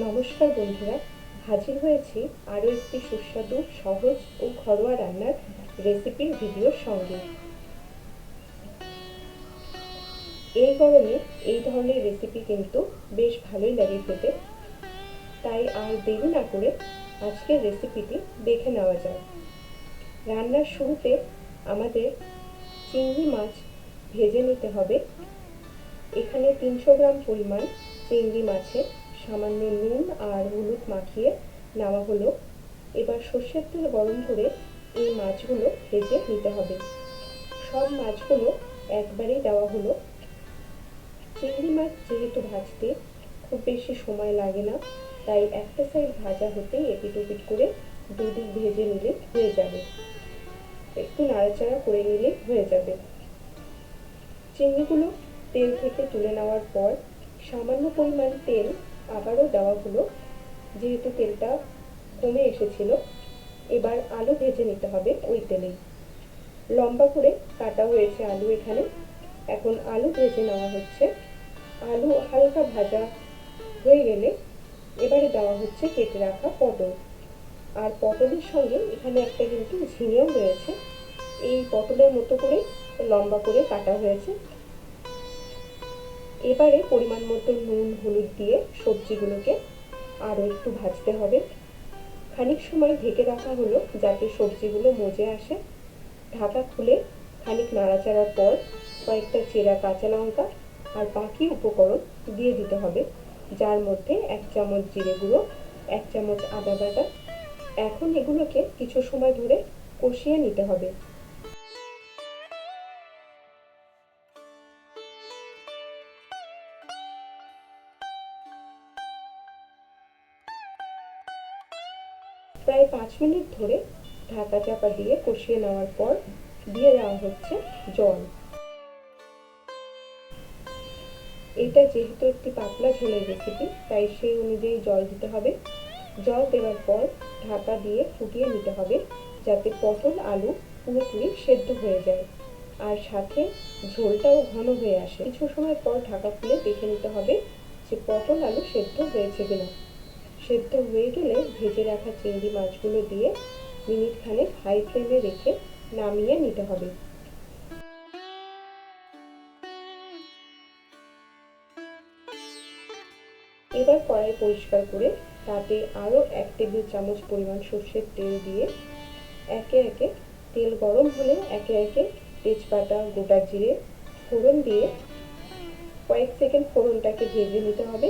নমস্কার বন্ধুরা, হাজির হয়েছি আরও একটি সুস্বাদু, সহজ ও ঘরোয়া রান্নার রেসিপির ভিডিওর সঙ্গে। এই গরমে এই ধরনের রেসিপি কিন্তু বেশ ভালোই লাগে খেতে। তাই আর দেরি না করে আজকের রেসিপিটি দেখে নেওয়া যায় রান্নার শুরুতে আমাদের চিংড়ি মাছ ভেজে নিতে হবে। এখানে তিনশো গ্রাম পরিমাণ চিংড়ি মাছে সামান্য নুন আর হলুদ মাখিয়ে নেওয়া হলো। এবার সর্ষের তেল গরম করে এই মাছগুলো ভেজে নিতে হবে। সব মাছগুলো একবারেই দেওয়া হলো। চিংড়ি মাছ যেহেতু ভাজতে খুব বেশি সময় লাগে না, তাই একটা সাইড ভাজা হতেই এপিট ওপিট করে দুদিক ভেজে নিলে হয়ে যাবে। একটু নাড়াচাড়া করে নিলে হয়ে যাবে। চিংড়িগুলো তেল থেকে তুলে নেওয়ার পর সামান্য পরিমাণ তেল আবারও দেওয়া হলো। যেহেতু তেলটা কমে এসেছিল, এবার আলু ভেজে নিতে হবে ওই তেলেই লম্বা করে কাটা হয়েছে আলু এখানে। এখন আলু ভেজে নেওয়া হচ্ছে। আলু হালকা ভাজা হয়ে গেলে এবারে দেওয়া হচ্ছে কেটে রাখা পটল। আর পটলের সঙ্গে এখানে একটা কিন্তু ঝিঙেও রয়েছে। এই পটলের মতো করে লম্বা করে কাটা হয়েছে। এবারে পরিমাণ মতো নুন, হলুদ দিয়ে সবজিগুলোকে আরও একটু ভাজতে হবে। খানিক সময় ঢেকে রাখা হলো যাতে সবজিগুলো মজে আসে। ঢাকা খুলে খানিক নাড়াচাড়ার পর কয়েকটা চেরা কাঁচা লঙ্কা আর বাকি উপকরণ দিয়ে দিতে হবে, যার মধ্যে এক চামচ জিরে গুঁড়ো, এক চামচ আদা বাটা। এখন এগুলোকে কিছু সময় ধরে কষিয়ে নিতে হবে। প্রায় পাঁচ মিনিট ধরে ঢাকা চাপা দিয়ে কষিয়ে নেওয়ার পর দিয়ে দেওয়া হচ্ছে জল। এটা যেহেতু একটি পাতলা ঝোলের রেসিপি তাই সেই অনুযায়ী জল দিতে হবে। জল দেওয়ার পর ঢাকা দিয়ে ফুটিয়ে নিতে হবে যাতে পটল, আলু পুরোপুরি সেদ্ধ হয়ে যায়। আর সাথে ঝোলটাও ঘন হয়ে আসে। কিছু সময় পর ঢাকা খুলে দেখে নিতে হবে যে পটল, আলু সেদ্ধ হয়েছে কিনা। সেদ্ধ হয়ে গেলে ভেজে রাখা চিংড়ি মাছগুলো দিয়ে মিনিট খানেক হাই ফ্লেমে রেখে নামিয়ে নিতে হবে। এবার কড়াই পরিষ্কার করে তাতে আরও এক টেবিল চামচ পরিমাণ সর্ষের তেল দিয়ে একে একে তেল গরম হলে একে একে তেজপাতা, গোটা জিরে, ফোড়ন দিয়ে কয়েক সেকেন্ড ফোড়নটাকে ভেজে নিতে হবে।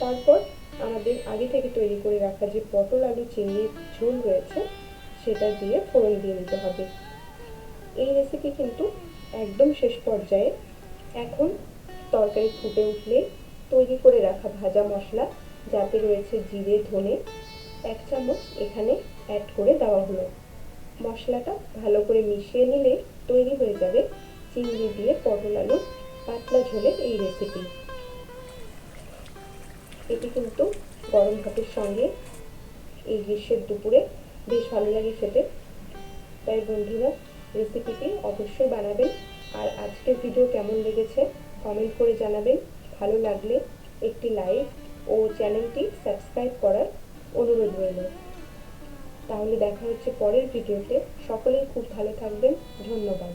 তারপর আমাদের আগে থেকে তৈরি করে রাখা যে পটল, আলু চিংড়ির ঝোল রয়েছে, সেটা দিয়ে ফোড়ন দিয়ে নিতে হবে। এই রেসিপি কিন্তু একদম শেষ পর্যায়ে। এখন তরকারি ফুটে উঠলে তৈরি করে রাখা ভাজা মশলা, যাতে রয়েছে জিরে, ধনে, এক চামচ এখানে অ্যাড করে দেওয়া হলো। মশলাটা ভালো করে মিশিয়ে নিলে তৈরি হয়ে যাবে চিংড়ি দিয়ে পটল, আলু, পাতলা ঝোলের এই রেসিপি এটি কিন্তু গরম ভাতের সঙ্গে এই গ্রীষ্মের দুপুরে বেশ ভালো লাগে খেতে। তাই বন্ধুরা রেসিপিটি অবশ্যই বানাবেন। আর আজকের ভিডিও কেমন লেগেছে কমেন্ট করে জানাবেন। ভালো লাগলে একটি লাইক ও চ্যানেলটি সাবস্ক্রাইব করার অনুরোধ রইল। তাহলে দেখা হচ্ছে পরের ভিডিওতে সকলেই খুব ভালো থাকবেন। ধন্যবাদ।